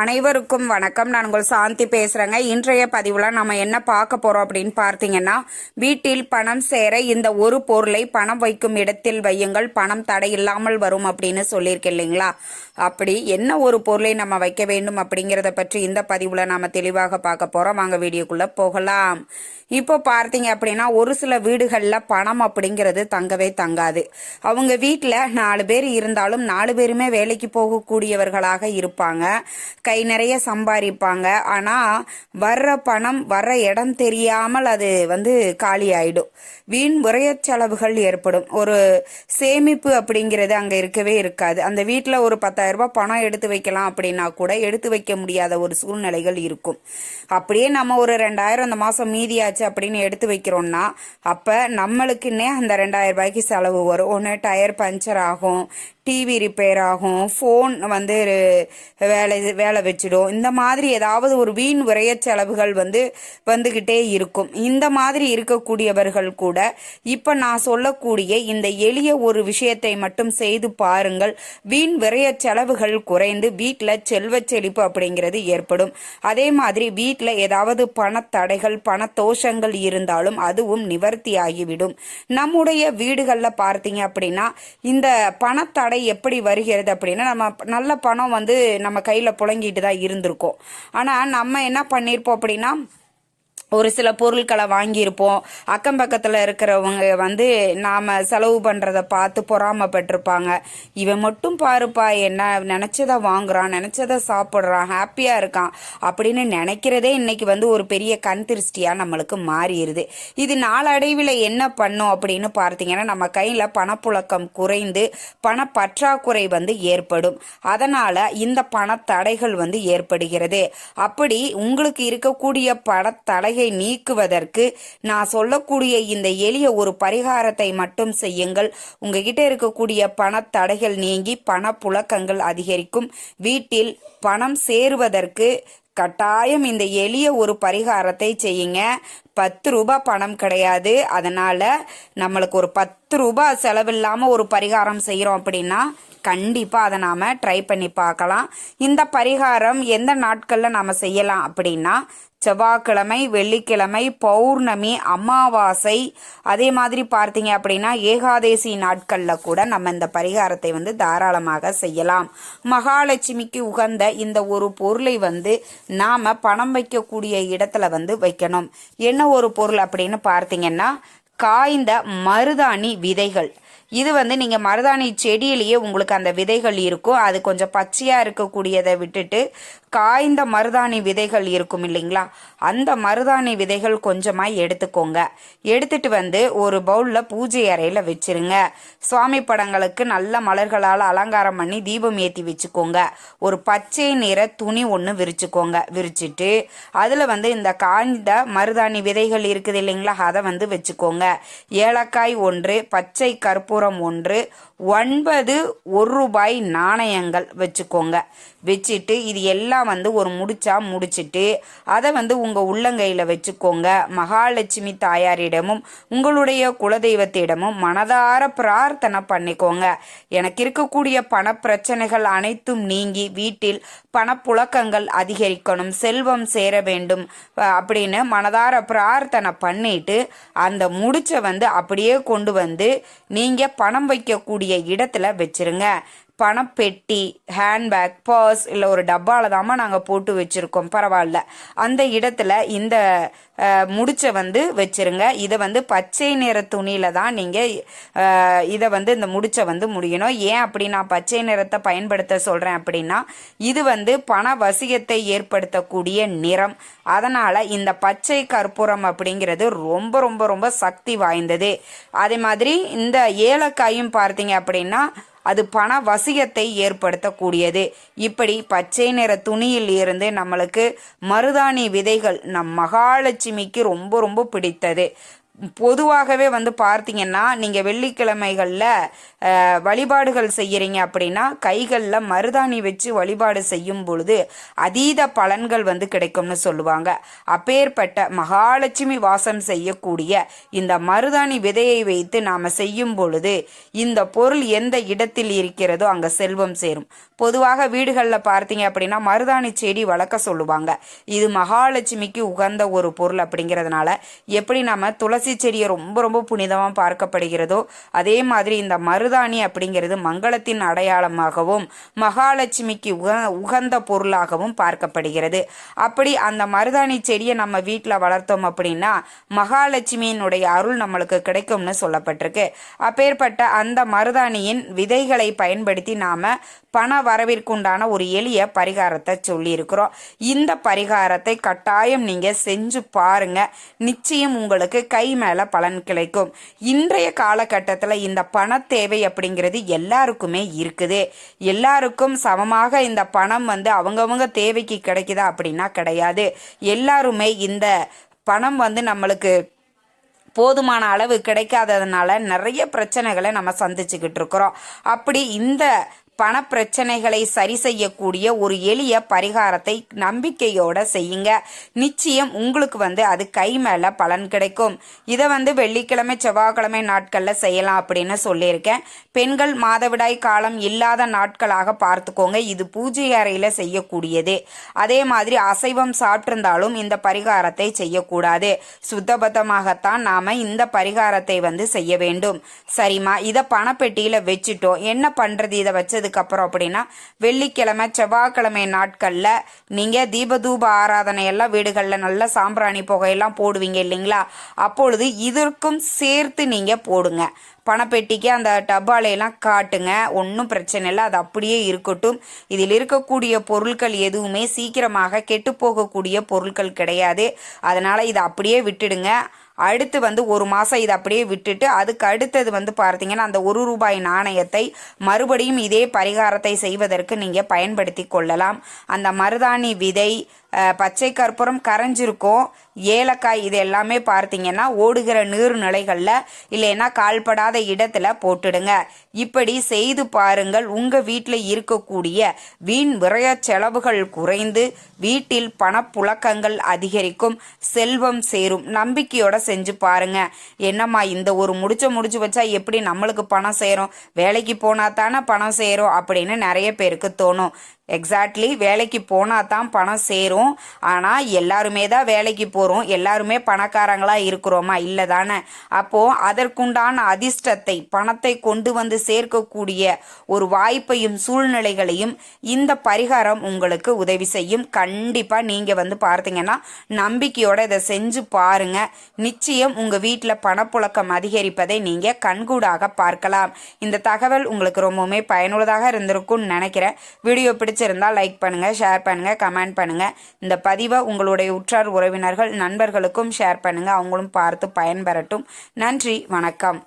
அனைவருக்கும் வணக்கம். நான் உங்கள் சாந்தி பேசுகிறேங்க இன்றைய பதிவில் நம்ம என்ன பார்க்க போகிறோம் அப்படின்னு பார்த்தீங்கன்னா வீட்டில் பணம் சேர இந்த ஒரு பொருளை பணம் வைக்கும் இடத்தில் வையுங்கள். பணம் தடை இல்லாமல் வரும் அப்படின்னு சொல்லியிருக்கேன் இல்லைங்களா? அப்படி என்ன ஒரு பொருளை நம்ம வைக்க வேண்டும் அப்படிங்கிறத பற்றி இந்த பதிவில் நாம் தெளிவாக பார்க்க போகிறோம் வாங்க வீடியோக்குள்ளே போகலாம். இப்போ பார்த்தீங்க அப்படின்னா ஒரு சில வீடுகளில் பணம் அப்படிங்கிறது தங்கவே தங்காது. அவங்க வீட்டில் நாலு பேர் இருந்தாலும் நாலு பேருமே வேலைக்கு போகக்கூடியவர்களாக இருப்பாங்க. கை நிறைய சம்பாதிப்பாங்க ஆனால் வர்ற பணம் வர்ற இடம் தெரியாமல் அது வந்து காலி ஆயிடும் வீண் விரய செலவுகள் ஏற்படும். ஒரு சேமிப்பு அப்படிங்கிறது அங்கே இருக்கவே இருக்காது. அந்த வீட்டில் ஒரு பத்தாயிரம் ரூபாய் பணம் எடுத்து வைக்கலாம் அப்படின்னா கூட எடுத்து வைக்க முடியாத ஒரு சூழ்நிலைகள் இருக்கும். அப்படியே நம்ம ஒரு ரெண்டாயிரம் அந்த மாதம் மீதியாச்சு அப்படின்னு எடுத்து வைக்கிறோம்னா அப்போ நம்மளுக்குன்னே அந்த ரெண்டாயிரம் ரூபாய்க்கு செலவு வரும். ஒன்று டயர் பஞ்சர் ஆகும் டிவி ரிப்பேர் ஆகும் ஃபோன் வந்து வேலை வேலை வச்சிடும். இந்த மாதிரி ஏதாவது ஒரு வீண் விரைய செலவுகள் வந்து வந்துக்கிட்டே இருக்கும். இந்த மாதிரி இருக்கக்கூடியவர்கள் கூட இப்போ நான் சொல்லக்கூடிய இந்த எளிய ஒரு விஷயத்தை மட்டும் செய்து பாருங்கள். வீண் விரைய செலவுகள் குறைந்து வீட்டில் செல்வ செழிப்பு அப்படிங்கிறது ஏற்படும். அதே மாதிரி வீட்டில் ஏதாவது பணத்தடைகள் பணத்தோஷங்கள் இருந்தாலும் அதுவும் நிவர்த்தி ஆகிவிடும் நம்முடைய வீடுகளில் பார்த்தீங்க அப்படின்னா இந்த பணத்தடை எப்படி வருகிறது அப்படின்னா நம்ம நல்ல பணம் வந்து நம்ம கையில் வாங்கிட்டு தான் இருந்திருக்கோம். ஆனால் நம்ம என்ன பண்ணியிருப்போம் அப்படின்னா ஒரு சில பொருட்களை வாங்கியிருப்போம். அக்கம் பக்கத்தில் இருக்கிறவங்க வந்து நாம் செலவு பண்ணுறத பார்த்து பொறாமப்பட்டிருப்பாங்க. இவன் மட்டும் பாருப்பா என்ன நினச்சதை வாங்குறான் நினச்சதை சாப்பிட்றான் ஹாப்பியாக இருக்கான் அப்படின்னு நினைக்கிறதே இன்னைக்கு வந்து ஒரு பெரிய கண் திருஷ்டியாக நம்மளுக்கு மாறிடுது. இது நாளடைவில் என்ன பண்ணும் அப்படின்னு பார்த்தீங்கன்னா நம்ம கையில் பணப்புழக்கம் குறைந்து பண பற்றாக்குறை வந்து ஏற்படும். அதனால் இந்த பணத்தடைகள் வந்து ஏற்படுகிறது. அப்படி உங்களுக்கு இருக்கக்கூடிய பணத்தடைகள் தடையை நீக்குவதற்கு நான் சொல்லக்கூடிய இந்த எளிய ஒரு பரிகாரத்தை மட்டும் செய்யுங்கள். உங்ககிட்ட இருக்கக்கூடிய பணத்தடைகள் நீங்கி பணப்புழக்கங்கள் அதிகரிக்கும். வீட்டில் பணம் சேருவதற்கு கட்டாயம் இந்த எளிய ஒரு பரிகாரத்தை செய்யுங்க. பத்து ரூபாய் பணம் கிடையாது. அதனால நம்மளுக்கு ஒரு பத்து ரூபாய் செலவில்லாமல் ஒரு பரிகாரம் செய்கிறோம் அப்படின்னா கண்டிப்பாக அதை நாம் ட்ரை பண்ணி பார்க்கலாம். இந்த பரிகாரம் எந்த நாட்களில் நாம் செய்யலாம் அப்படின்னா செவ்வாய்க்கிழமை வெள்ளிக்கிழமை பௌர்ணமி அமாவாசை அதே மாதிரி பார்த்தீங்க அப்படின்னா ஏகாதேசி நாட்களில் கூட நம்ம இந்த பரிகாரத்தை வந்து தாராளமாக செய்யலாம். மகாலட்சுமிக்கு உகந்த இந்த ஒரு பொருளை வந்து நாம் பணம் வைக்கக்கூடிய இடத்துல வந்து வைக்கணும். என்ன ஒரு பொருள் அப்படின்னு பார்த்தீங்கன்னா காய்ந்த மருதாணி விதைகள். இது வந்து நீங்கள் மருதாணி செடியிலேயே உங்களுக்கு அந்த விதைகள் இருக்கும். அது கொஞ்சம் பச்சையாக இருக்கக்கூடியதை விட்டுட்டு காய்ந்த மருதாணி விதைகள் இருக்கும் இல்லைங்களா? அந்த மருதாணி விதைகள் கொஞ்சமாக எடுத்துக்கோங்க. எடுத்துட்டு வந்து ஒரு பவுலில் பூஜை அறையில் வச்சிருங்க. சுவாமி படங்களுக்கு நல்ல மலர்களால் அலங்காரம் பண்ணி தீபம் ஏற்றி வச்சுக்கோங்க. ஒரு பச்சை நிற துணி ஒன்று விரிச்சுக்கோங்க. விரிச்சிட்டு அதில் வந்து இந்த காய்ந்த மருதாணி விதைகள் இருக்குது இல்லைங்களா? அதை வந்து வச்சுக்கோங்க. ஏலக்காய் ஒன்று பச்சை கற்பூரம் ஒன்று ஒன்பது ஒரு ரூபாய் நாணயங்கள் வச்சுக்கோங்க. வச்சுட்டு இது எல்லாம் வந்து ஒரு முடிச்சா முடிச்சிட்டு அதை வந்து உங்கள் உள்ளங்கையில் வச்சுக்கோங்க. மகாலட்சுமி தாயாரிடமும் உங்களுடைய குலதெய்வத்திடமும் மனதார பிரார்த்தனை பண்ணிக்கோங்க. எனக்கு இருக்கக்கூடிய பண பிரச்சனைகள் அனைத்தும் நீங்கி வீட்டில் பணப்புழக்கங்கள் அதிகரிக்கணும் செல்வம் சேர வேண்டும் அப்படின்னு மனதார பிரார்த்தனை பண்ணிட்டு அந்த முடிச்சை வந்து அப்படியே கொண்டு வந்து நீங்கள் பணம் வைக்கக்கூடிய இடத்துல வச்சிருங்க. பணப்பெட்டி ஹேண்ட்பேக் பர்ஸ் இல்லை ஒரு டப்பாவில் தாம்மா நாங்கள் போட்டு வச்சுருக்கோம். பரவாயில்ல. அந்த இடத்துல இந்த முடிச்ச வந்து வச்சுருங்க. இதை வந்து பச்சை நிற துணியில் தான் நீங்கள் இதை வந்து இந்த முடிச்ச வந்து முடியணும். ஏன் அப்படி நான் பச்சை நிறத்தை பயன்படுத்த சொல்கிறேன் அப்படின்னா இது வந்து பண வசியத்தை ஏற்படுத்தக்கூடிய நிறம். அதனால் இந்த பச்சை கற்பூரம் அப்படிங்கிறது ரொம்ப ரொம்ப ரொம்ப சக்தி வாய்ந்தது. அதே மாதிரி இந்த ஏலக்காயும் பார்த்தீங்க அப்படின்னா அது பண வசியத்தை ஏற்படுத்தக்கூடியது. இப்படி பச்சை நிற துணியில் இருந்து நம்மளுக்கு மருதாணி விதைகள் நம் மகாலட்சுமிக்கு ரொம்ப ரொம்ப பிடித்தது. பொதுவாகவே வந்து பார்த்தீங்கன்னா நீங்கள் வெள்ளிக்கிழமைகளில் வழிபாடுகள் செய்கிறீங்க அப்படின்னா கைகளில் மருதாணி வச்சு வழிபாடு செய்யும் பொழுது அதீத பலன்கள் வந்து கிடைக்கும்னு சொல்லுவாங்க. அப்பேற்பட்ட மகாலட்சுமி வாசம் செய்யக்கூடிய இந்த மருதாணி விதையை வைத்து நாம் செய்யும் பொழுது இந்த பொருள் எந்த இடத்தில் இருக்கிறதோ அங்கே செல்வம் சேரும். பொதுவாக வீடுகளில் பார்த்தீங்க அப்படின்னா மருதாணி செடி வளர்க்க சொல்லுவாங்க. இது மகாலட்சுமிக்கு உகந்த ஒரு பொருள் அப்படிங்கிறதுனால எப்படி நம்ம துளசி செடியை ரொம்ப ரொம்ப புனிதமாக பார்க்கப்படுகிறதோ அதே மாதிரி இந்த மருதாணி அப்படிங்கிறது மங்களத்தின் அடையாளமாகவும் மகாலட்சுமிக்கு உக உகந்த பொருளாகவும் பார்க்கப்படுகிறது. அப்படி அந்த மருதாணி செடியை நம்ம வீட்டில் வளர்த்தோம் அப்படின்னா மகாலட்சுமியினுடைய அருள் நம்மளுக்கு கிடைக்கும்னு சொல்லப்பட்டிருக்கு. அப்பேற்பட்ட அந்த மருதாணியின் விதைகளை பயன்படுத்தி நாம பண வரவிற்குண்டான ஒரு எளிய பரிகாரத்தை சொல்லியிருக்கிறோம். இந்த பரிகாரத்தை கட்டாயம் நீங்கள் செஞ்சு பாருங்க. நிச்சயம் உங்களுக்கு கை மேல பலன் கிடைக்கும். இன்றைய காலகட்டத்தில் இந்த பண தேவை அப்படிங்கிறது எல்லாருக்குமே இருக்குது. எல்லாருக்கும் சமமாக இந்த பணம் வந்து அவங்கவங்க தேவைக்கு கிடைக்குதா அப்படின்னா கிடையாது. எல்லாருமே இந்த பணம் வந்து நம்மளுக்கு போதுமான அளவு கிடைக்காததுனால நிறைய பிரச்சனைகளை நம்ம சந்திச்சுக்கிட்டு இருக்கிறோம். அப்படி இந்த பணப்பிரச்சனைகளை சரி செய்யக்கூடிய ஒரு எளிய பரிகாரத்தை நம்பிக்கையோட செய்யுங்க. நிச்சயம் உங்களுக்கு வந்து அது கை மேல பலன் கிடைக்கும். இதை வந்து வெள்ளிக்கிழமை செவ்வாய்க்கிழமை நாட்கள்ல செய்யலாம் அப்படின்னு சொல்லியிருக்கேன். பெண்கள் மாதவிடாய் காலம் இல்லாத நாட்களாக பார்த்துக்கோங்க. இது பூஜை அறையில செய்யக்கூடியது. அதே மாதிரி அசைவம் சாப்பிட்டிருந்தாலும் இந்த பரிகாரத்தை செய்யக்கூடாது. சுத்தபத்தமாகத்தான் நாம இந்த பரிகாரத்தை வந்து செய்ய வேண்டும். சரிம்மா இதை பணப்பெட்டியில வச்சுட்டோம். என்ன பண்றது இதை வச்சு அப்புறம் அப்படின்னா வெள்ளிக்கிழமை செவ்வாய்க்கிழமை நாட்கள்ல நீங்க தீபதூப ஆராதனை எல்லாம் வீடுகளில் நல்ல சாம்பிராணி புகையெல்லாம் போடுவீங்க இல்லைங்களா? அப்பொழுது இதற்கும் சேர்த்து நீங்க போடுங்க. பணப்பெட்டிக்கு அந்த டப்பாலையெல்லாம் காட்டுங்க. ஒன்றும் பிரச்சனை இல்லை. அது அப்படியே இருக்கட்டும். இதில் இருக்கக்கூடிய பொருட்கள் எதுவுமே சீக்கிரமாக கெட்டு போகக்கூடிய பொருட்கள் கிடையாது. அதனால் இதை அப்படியே விட்டுடுங்க. அடுத்து வந்து ஒரு மாதம் இதை அப்படியே விட்டுட்டு அதுக்கு அடுத்தது வந்து பார்த்தீங்கன்னா அந்த ஒரு ரூபாய் நாணயத்தை மறுபடியும் இதே பரிகாரத்தை செய்வதற்கு நீங்கள் பயன்படுத்தி கொள்ளலாம். அந்த மருதாணி விதை பச்சை கற்பூரம் கரைஞ்சிருக்கும். ஏலக்காய் இது எல்லாமே பார்த்தீங்கன்னா ஓடுகிற நீர்நிலைகளில் இல்லைன்னா கால்படாத இடத்துல போட்டுடுங்க. இப்படி செய்து பாருங்கள் உங்கள் வீட்டில் இருக்கக்கூடிய வீண் விரய செலவுகள் குறைந்து வீட்டில் பணப்புழக்கங்கள் அதிகரிக்கும் செல்வம் சேரும். நம்பிக்கையோட செஞ்சு பாருங்க. என்னம்மா இந்த ஒரு முடிச்ச முடிச்சு வச்சா எப்படி நம்மளுக்கு பணம் சேரும்? வேலைக்கு போனா தானே பணம் சேரும் அப்படின்னு நிறைய பேருக்கு தோணும். எக்ஸாக்ட்லி வேலைக்கு போனால் தான் பணம் சேரும். ஆனால் எல்லாருமே தான் வேலைக்கு போகிறோம் எல்லாருமே பணக்காரங்களாக இருக்கிறோமா? இல்லை தானே. அப்போது அதற்குண்டான அதிர்ஷ்டத்தை பணத்தை கொண்டு வந்து சேர்க்கக்கூடிய ஒரு வாய்ப்பையும் சூழ்நிலைகளையும் இந்த பரிகாரம் உங்களுக்கு உதவி செய்யும். கண்டிப்பாக நீங்கள் வந்து பார்த்தீங்கன்னா நம்பிக்கையோடு இதை செஞ்சு பாருங்க. நிச்சயம் உங்கள் வீட்டில் பணப்புழக்கம் அதிகரிப்பதை நீங்கள் கண்கூடாக பார்க்கலாம். இந்த தகவல் உங்களுக்கு ரொம்பவுமே பயனுள்ளதாக இருந்திருக்கும்னு நினைக்கிறேன். வீடியோ பிடிச்சிருந்தால் லைக் பண்ணுங்கள் ஷேர் பண்ணுங்கள் கமெண்ட் பண்ணுங்கள் இந்த பதிவை உங்களுடைய உற்றார் உறவினர்கள் நண்பர்களுக்கும் ஷேர் பண்ணுங்கள் அவங்களும் பார்த்து பயன்பெறட்டும். நன்றி வணக்கம்.